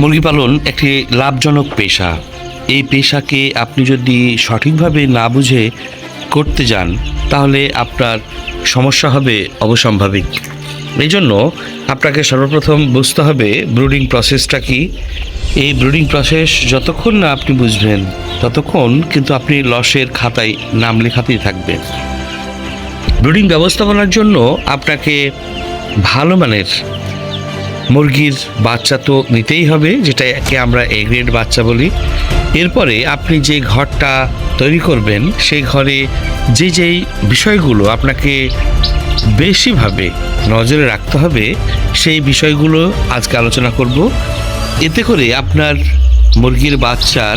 মুরগি পালন একটি লাভজনক পেশা। এই পেশাকে আপনি যদি সঠিকভাবে না বুঝে করতে যান, তাহলে আপনার সমস্যা হবে অবসম্ভাবিক। এই জন্য আপনাকে সর্বপ্রথম বুঝতে হবে ব্রুডিং প্রসেসটা কি। এই ব্রুডিং প্রসেস যতক্ষণ না আপনি বুঝবেন, ততক্ষণ কিন্তু আপনি লসের খাতায় নাম লেখাতেই থাকবেন। ব্রুডিং ব্যবস্থাপনার জন্য আপনাকে ভালো মানের মুরগির বাচ্চা তো নিতেই হবে, যেটাকে আমরা এ গ্রেড বাচ্চা বলি। এরপরে আপনি যে ঘরটা তৈরি করবেন, সেই ঘরে যে যেই বিষয়গুলো আপনাকে বেশিভাবে নজরে রাখতে হবে, সেই বিষয়গুলো আজকে আলোচনা করব। এতে করে আপনার মুরগির বাচ্চার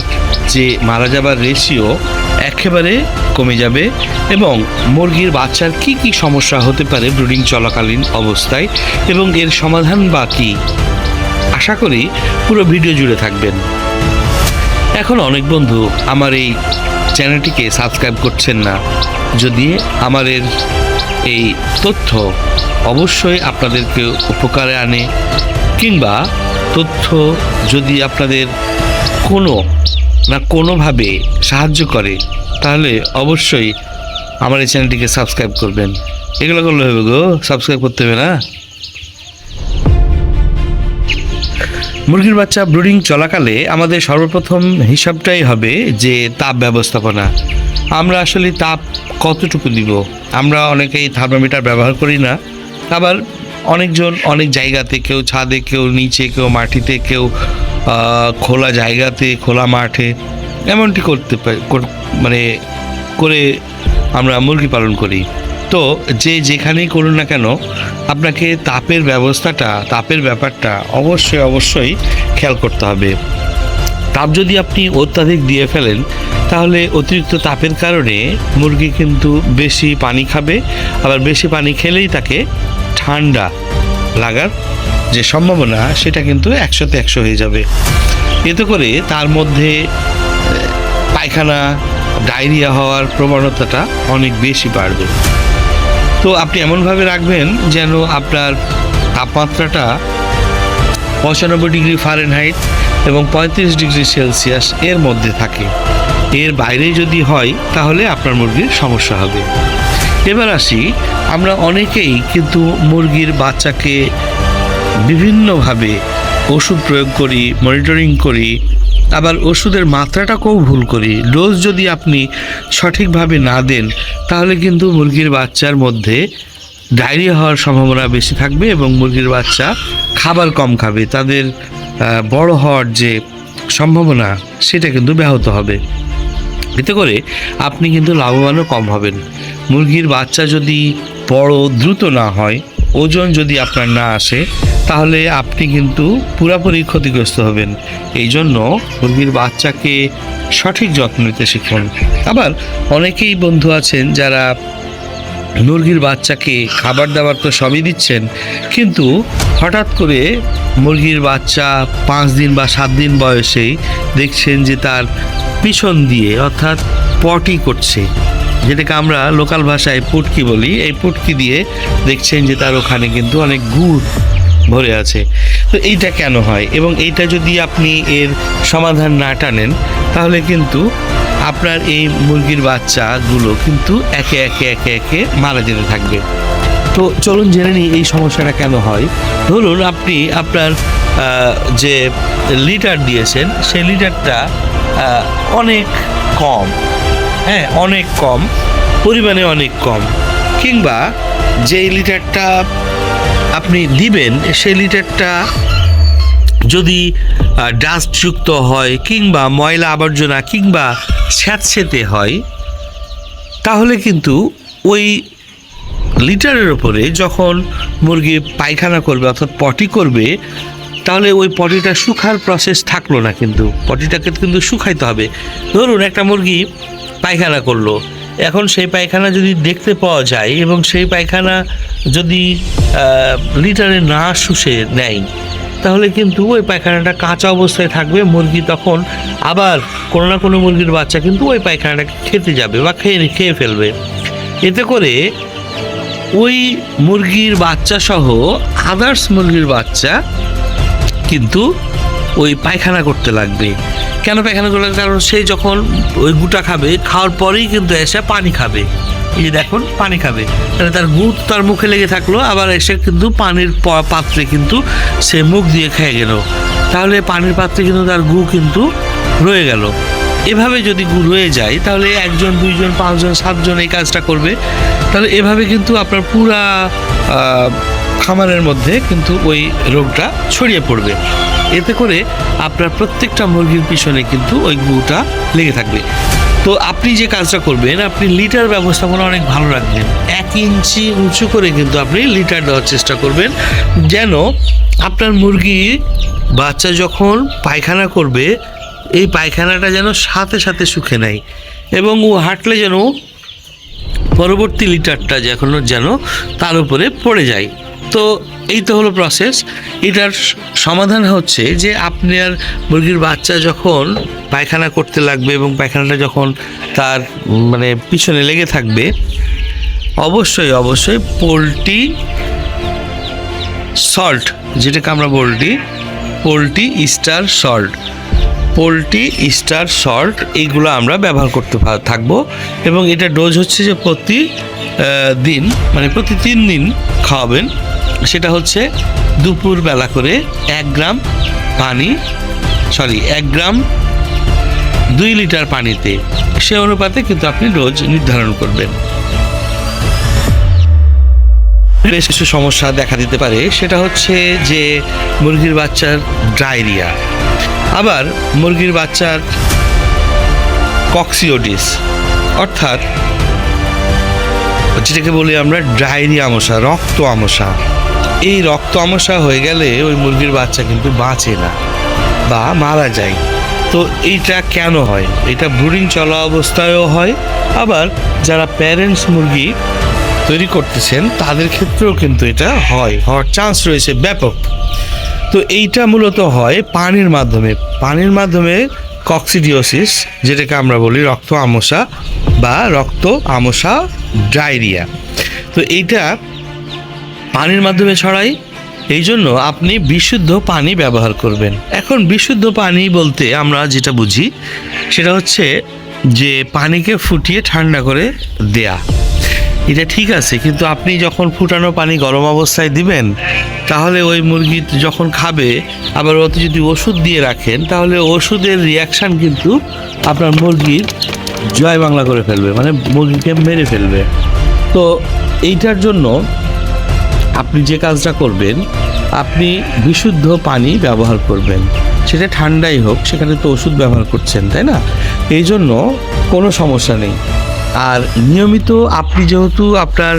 যে মারা যাবার রেশিও একেবারে কমে যাবে এবং মুরগির বাচ্চার কি কি সমস্যা হতে পারে ব্রুডিং চলাকালীন অবস্থায় এবং এর সমাধান বা কী? আশা করি পুরো ভিডিও জুড়ে থাকবেন। এখন অনেক বন্ধু আমার এই চ্যানেলটিকে সাবস্ক্রাইব করছেন না। যদি আমার এই তথ্য অবশ্যই আপনাদেরকে উপকারে আনে কিংবা তথ্য যদি আপনাদের কোনো না কোনোভাবে সাহায্য করে তাহলে অবশ্যই আমার এই চ্যানেলটিকে সাবস্ক্রাইব করবেন। এগুলো করলে হবে গো, সাবস্ক্রাইব করতে হবে না? মুরগির বাচ্চা ব্রুডিং চলাকালে আমাদের সর্বপ্রথম হিসাবটাই হবে যে তাপ ব্যবস্থাপনা। আমরা আসলে তাপ কতটুকু দিব? আমরা অনেকেই থার্মোমিটার ব্যবহার করি না। আবার অনেকজন অনেক জায়গাতে, কেউ ছাদে, কেউ নিচে, কেউ মাটিতে, কেউ খোলা জায়গাতে, খোলা মাঠে এমনটি করতে মানে করে আমরা মুরগি পালন করি। তো যে যেখানেই করুন না কেন, আপনাকে তাপের ব্যবস্থাটা, তাপের ব্যাপারটা অবশ্যই অবশ্যই খেয়াল করতে হবে। তাপ যদি আপনি অত্যাধিক দিয়ে ফেলেন, তাহলে অতিরিক্ত তাপের কারণে মুরগি কিন্তু বেশি পানি খাবে, আবার বেশি পানি খেলেই তাকে ঠান্ডা লাগার যে সম্ভাবনা, সেটা কিন্তু একশোতে একশো হয়ে যাবে। এতে করে তার মধ্যে পায়খানা, ডায়রিয়া হওয়ার প্রবণতাটা অনেক বেশি বাড়বে। তো আপনি এমনভাবে রাখবেন যেন আপনার তাপমাত্রাটা পঁচানব্বই ডিগ্রি ফারেনহাইট এবং পঁয়ত্রিশ ডিগ্রি সেলসিয়াস এর মধ্যে থাকে। এর বাইরে যদি হয়, তাহলে আপনার মুরগির সমস্যা হবে। এবার আসি, আমরা অনেকেই কিন্তু মুরগির বাচ্চাকে বিভিন্নভাবে ওষুধ প্রয়োগ করি মনিটরিং করি আবার ওষুধের মাত্রাটাকেও ভুল করি। ডোজ যদি আপনি সঠিকভাবে না দেন, তাহলে কিন্তু মুরগির বাচ্চার মধ্যে ডায়রিয়া হওয়ার সম্ভাবনা বেশি থাকবে এবং মুরগির বাচ্চা খাবার কম খাবে। তাদের বড় হওয়ার যে সম্ভাবনা, সেটা কিন্তু ব্যাহত হবে। এতে করে আপনি কিন্তু লাভবানও কম হবেন। মুরগির বাচ্চা যদি বড়, দ্রুত না হয় ওজন যদি আপনার না আসে, তাহলে আপনি কিন্তু পুরাপুরি ক্ষতিগ্রস্ত হবেন। এই জন্য মুরগির বাচ্চাকে সঠিক যত্ন নিতে শিখুন। আবার অনেকেই বন্ধু আছেন যারা মুরগির বাচ্চাকে খাবার দাবার তো সবই দিচ্ছেন, কিন্তু হঠাৎ করে মুরগির বাচ্চা পাঁচ দিন বা সাত দিন বয়সেই দেখছেন যে তার পিছন দিয়ে অর্থাৎ পটি করছে। যেটাকে আমরা লোকাল ভাষায় পুটকি বলি, এই পুটকি দিয়ে দেখছেন যে তার ওখানে কিন্তু অনেক গুড় ভরে আছে। তো এইটা কেন হয়? এবং এইটা যদি আপনি এর সমাধান না টানেন, তাহলে কিন্তু আপনার এই মুরগির বাচ্চাগুলো কিন্তু একে একে একে একে মারা যেতে থাকবে। তো চলুন জেনে নিই এই সমস্যাটা কেন হয়। ধরুন আপনি আপনার যে লিটার দিয়েছেন, সেই লিটারটা অনেক কম। হ্যাঁ অনেক কম, পরিমাণে অনেক কম। কিংবা যেই লিটারটা আপনি দিবেন, সেই লিটারটা যদি ডাস্টযুক্ত হয়, কিংবা ময়লা আবর্জনা, কিংবা স্যাঁতসেঁতে হয়, তাহলে কিন্তু ওই লিটারের ওপরে যখন মুরগি পায়খানা করবে অর্থাৎ পটি করবে, তাহলে ওই পটিটা শুকার প্রসেস থাকল না কিন্তু। পটিটাকে কিন্তু শুকাইতে হবে। ধরুন একটা মুরগি পায়খানা করল। এখন সেই পায়খানা যদি দেখতে পাওয়া যায় এবং সেই পায়খানা যদি লিটারে না শুষে নেয়, তাহলে কিন্তু ওই পায়খানাটা কাঁচা অবস্থায় থাকবে, মুরগি তখন আবার কোনো না কোনো মুরগির বাচ্চা কিন্তু ওই পায়খানাটাকে খেতে যাবে বা খেয়ে খেয়ে ফেলবে। এতে করে ওই মুরগির বাচ্চা সহ আদার্স মুরগির বাচ্চা কিন্তু ওই পায়খানা করতে লাগবে। কেন পায়খানা করতে লাগবে? কারণ সে যখন ওই গুটা খাবে, খাওয়ার পরেই কিন্তু এসে পানি খাবে। এই দেখুন, পানি খাবে। তাহলে তার গু তার মুখে লেগে থাকল, আবার এসে কিন্তু পানির পাত্রে কিন্তু সে মুখ দিয়ে খেয়ে গেল। তাহলে পানির পাত্রে কিন্তু তার গু কিন্তু রয়ে গেল। এভাবে যদি গু রয়ে যায়, তাহলে একজন, দুইজন, পাঁচজন, সাতজন এই কাজটা করবে। তাহলে এভাবে কিন্তু আপনার পুরা খামারের মধ্যে কিন্তু ওই রোগটা ছড়িয়ে পড়বে। এতে করে আপনার প্রত্যেকটা মুরগির পিছনে কিন্তু ওই গুটা লেগে থাকবে। তো আপনি যে কাজটা করবেন, আপনি লিটার ব্যবস্থাপনা অনেক ভালো রাখবেন। এক ইঞ্চি উঁচু করে কিন্তু আপনি লিটার দেওয়ার চেষ্টা করবেন, যেন আপনার মুরগি বাচ্চা যখন পায়খানা করবে, এই পায়খানাটা যেন সাথে সাথে শুকে নেয় এবং ও হাঁটলে যেন পরবর্তী লিটারটা যখন যেন তার উপরে পড়ে যায়। তো এই তো হলো প্রসেস এটার সমাধান হচ্ছে যে আপনার মুরগির বাচ্চা যখন পায়খানা করতে লাগবে এবং পায়খানাটা যখন তার মানে পিছনে লেগে থাকবে, অবশ্যই অবশ্যই পোলট্রি সল্ট যেটাকে আমরা বলটি poultry star salt poultry star salt এইগুলো আমরা ব্যবহার করতে থাকব এবং এটা ডোজ হচ্ছে যে প্রতি দিন মানে প্রতি তিন দিন খাওয়াবেন। সেটা হচ্ছে দুপুর বেলা করে এক গ্রাম পানি সরি এক গ্রাম দুই লিটার পানিতে। সে অনুপাতে কিন্তু আপনি ডোজ নির্ধারণ করবেন। বেশ কিছু সমস্যা দেখা দিতে পারে। সেটা হচ্ছে যে মুরগির বাচ্চার ডায়রিয়া। আবার মুরগির বাচ্চার কক্সিওডিস, অর্থাৎ যেটাকে বলি আমরা ডায়রিয়া আমশা রক্ত আমশা এই রক্ত আমশা হয়ে গেলে ওই মুরগির বাচ্চা কিন্তু বাঁচে না বা মারা যায়। তো এইটা কেন হয়? এটা ব্রুডিং চলা অবস্থায়ও হয়, আবার যারা প্যারেন্টস মুরগি তৈরি করতেছেন, তাদের ক্ষেত্রেও কিন্তু এটা হয়, হওয়ার চান্স রয়েছে ব্যাপক। তো এইটা মূলত হয় পানির মাধ্যমে। পানির মাধ্যমে কক্সিডিওসিস যেটাকে আমরা বলি রক্ত আমশা বা রক্ত আমশা ডায়রিয়া। তো এইটা পানির মাধ্যমে ছড়াই, এই জন্য আপনি বিশুদ্ধ পানি ব্যবহার করবেন। এখন বিশুদ্ধ পানি বলতে আমরা যেটা বুঝি, সেটা হচ্ছে যে পানিকে ফুটিয়ে ঠান্ডা করে দেয়া। এটা ঠিক আছে, কিন্তু আপনি যখন ফুটানো পানি গরম অবস্থায় দিবেন, তাহলে ওই মুরগি যখন খাবে, আবার ওতে যদি ওষুধ দিয়ে রাখেন, তাহলে ওষুধের রিয়াকশান কিন্তু আপনার মুরগির জয় বাংলা করে ফেলবে মানে মুরগিকে মেরে ফেলবে। তো এইটার জন্য আপনি যে কাজটা করবেন, আপনি বিশুদ্ধ পানি ব্যবহার করবেন। সেটা ঠান্ডাই হোক, সেখানে তো ওষুধ ব্যবহার করছেন, তাই না? এই জন্য কোনো সমস্যা নেই। আর নিয়মিত আপনি যেহেতু আপনার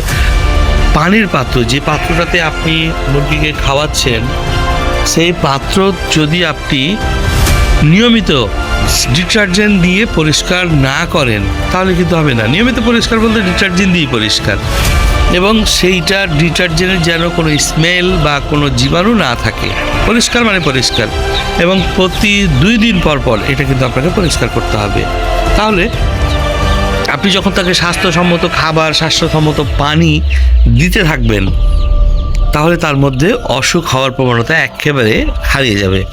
পানির পাত্র, যে পাত্রটাতে আপনি মুরগিকে খাওয়াচ্ছেন, সেই পাত্র যদি আপনি নিয়মিত ডিটারজেন্ট দিয়ে পরিষ্কার না করেন, তাহলে কিন্তু হবে না। নিয়মিত পরিষ্কার বলতে ডিটারজেন্ট দিয়ে পরিষ্কার। এবং সেইটা ডিটারজেন্টের যেন কোনো স্মেল বা কোনো জীবাণু না থাকে। পরিষ্কার মানে পরিষ্কার। এবং প্রতি দুই দিন পর পর এটা কিন্তু আপনাকে পরিষ্কার করতে হবে। তাহলে আপনি যখন তাকে স্বাস্থ্যসম্মত খাবার, স্বাস্থ্যসম্মত পানি দিতে থাকবেন, তাহলে তার মধ্যে অসুখ হওয়ার প্রবণতা একেবারে হারিয়ে যাবে।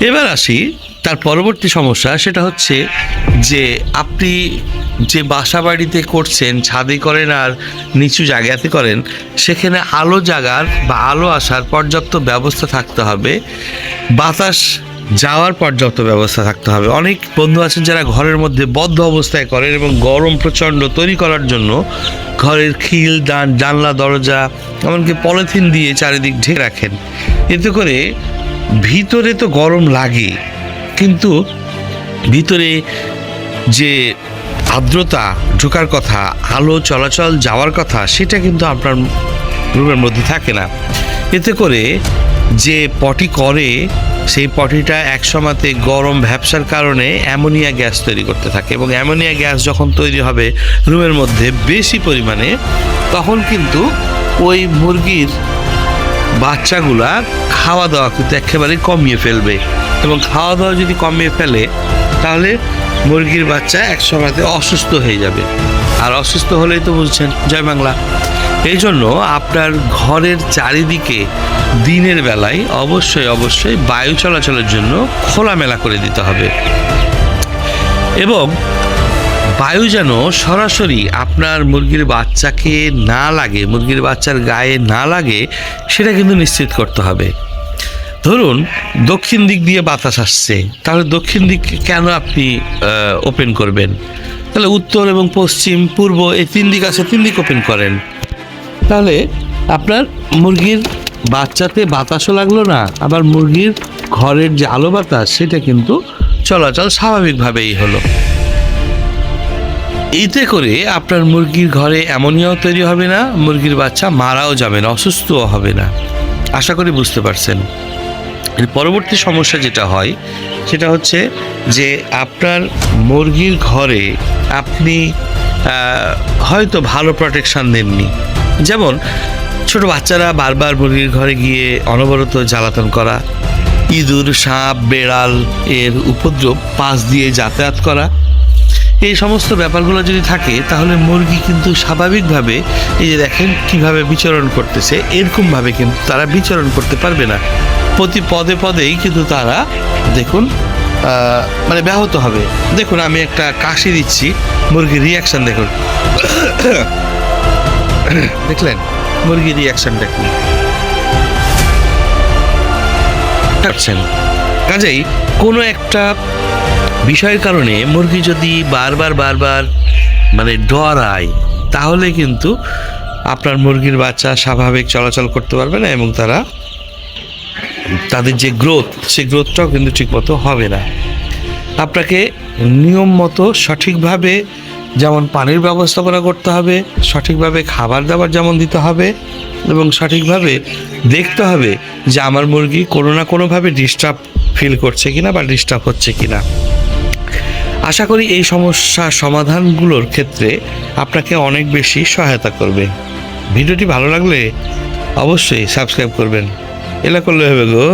এবার আসি, তার পরবর্তী সমস্যা সেটা হচ্ছে যে আপনি যে বাসা বাড়িতে করছেন, ছাদে করেন আর নিচু জায়গাতে করেন, সেখানে আলো জাগার বা আলো আসার পর্যাপ্ত ব্যবস্থা থাকতে হবে। বাতাস যাওয়ার পর্যাপ্ত ব্যবস্থা থাকতে হবে। অনেক বন্ধু আছেন যারা ঘরের মধ্যে বদ্ধ অবস্থায় করেন এবং গরম প্রচণ্ড তৈরি করার জন্য ঘরের খিল দান জানলা, দরজা, এমনকি পলিথিন দিয়ে চারিদিক ঢেকে রাখেন। এতে করে ভিতরে তো গরম লাগে, কিন্তু ভিতরে যে আর্দ্রতা ঢোকার কথা, আলো, চলাচল, যাওয়ার কথা, সেটা কিন্তু আপনার রুমের মধ্যে থাকে না। এতে করে যে পটি করে, সেই পটিটা একসমাতে গরম ভ্যাপসার কারণে অ্যামোনিয়া গ্যাস তৈরি করতে থাকে এবং অ্যামোনিয়া গ্যাস যখন তৈরি হবে রুমের মধ্যে বেশি পরিমাণে, তখন কিন্তু ওই মুরগির বাচ্চাগুলা খাওয়া দাওয়া কিন্তু একেবারে কমিয়ে ফেলবে এবং খাওয়া দাওয়া যদি কমিয়ে ফেলে, তাহলে মুরগির বাচ্চা এক সময়তে অসুস্থ হয়ে যাবে। আর অসুস্থ হলেই তো বুঝছেন জয় বাংলা। এই জন্য আপনার ঘরের চারিদিকে দিনের বেলায় অবশ্যই অবশ্যই বায়ু চলাচলের জন্য খোলামেলা করে দিতে হবে। এবং বায়ু যেন সরাসরি আপনার মুরগির বাচ্চাকে না লাগে, মুরগির বাচ্চার গায়ে না লাগে, সেটা কিন্তু নিশ্চিত করতে হবে। ধরুন, দক্ষিণ দিক দিয়ে বাতাস আসছে, তাহলে দক্ষিণ দিক কেন আপনি ওপেন করবেন? তাহলে উত্তর এবং পশ্চিম, পূর্ব, এই তিন দিক আছে, তিন দিক ওপেন করেন। তাহলে আপনার মুরগির বাচ্চাতে বাতাসও লাগল না, আবার মুরগির ঘরের যে আলো বাতাস, সেটা কিন্তু চলাচল স্বাভাবিকভাবেই হলো। এইতে করে আপনার মুরগির ঘরে অ্যামোনিয়াও তৈরি হবে না, মুরগির বাচ্চা মারাও যাবে না, অসুস্থও হবে না। আশা করি বুঝতে পারছেন। পরবর্তী সমস্যা যেটা হয়, সেটা হচ্ছে যে আপনার মুরগির ঘরে আপনি হয়তো ভালো প্রোটেকশন দেননি। যেমন ছোট বাচ্চারা বারবার মুরগির ঘরে গিয়ে অনবরত জ্বালাতন করা, ইঁদুর, সাপ, বেড়াল এর উপদ্রব পাশ দিয়ে যাতায়াত করা, এই সমস্ত ব্যাপারগুলো যদি থাকে, তাহলে মুরগি কিন্তু স্বাভাবিকভাবে এই যে দেখেন কীভাবে বিচরণ করতেছে, এরকমভাবে কিন্তু তারা বিচরণ করতে পারবে না। প্রতি পদে পদেই কিন্তু তারা, দেখুন মানে ব্যাহত হবে। দেখুন, আমি একটা কাশি দিচ্ছি মুরগির রিয়াকশন দেখুন। দেখলেন? মুরগির রিয়াকশন দেখুন। পারছেন কাজেই কোনো একটা বিষয়ের কারণে মুরগি যদি বারবার বারবার মানে ডরায়, তাহলে কিন্তু আপনার মুরগির বাচ্চা স্বাভাবিক চলাচল করতে পারবে না এবং তারা তাদের যে গ্রোথ সেই গ্রোথটাও কিন্তু ঠিকমতো হবে না। আপনাকে নিয়ম মতো সঠিকভাবে যেমন পানির ব্যবস্থাপনা করতে হবে, সঠিকভাবে খাবার দাবার যেমন দিতে হবে এবং সঠিকভাবে দেখতে হবে যে আমার মুরগি কোনো না কোনোভাবে ডিস্টার্ব ফিল করছে কিনা বা ডিস্টার্ব হচ্ছে কিনা। আশা করি এই সমস্যা সমাধানগুলোর ক্ষেত্রে আপনাকে অনেক বেশি সহায়তা করবে। ভিডিওটি ভালো লাগলে অবশ্যই সাবস্ক্রাইব করবেন। এলা করলে হবে গো।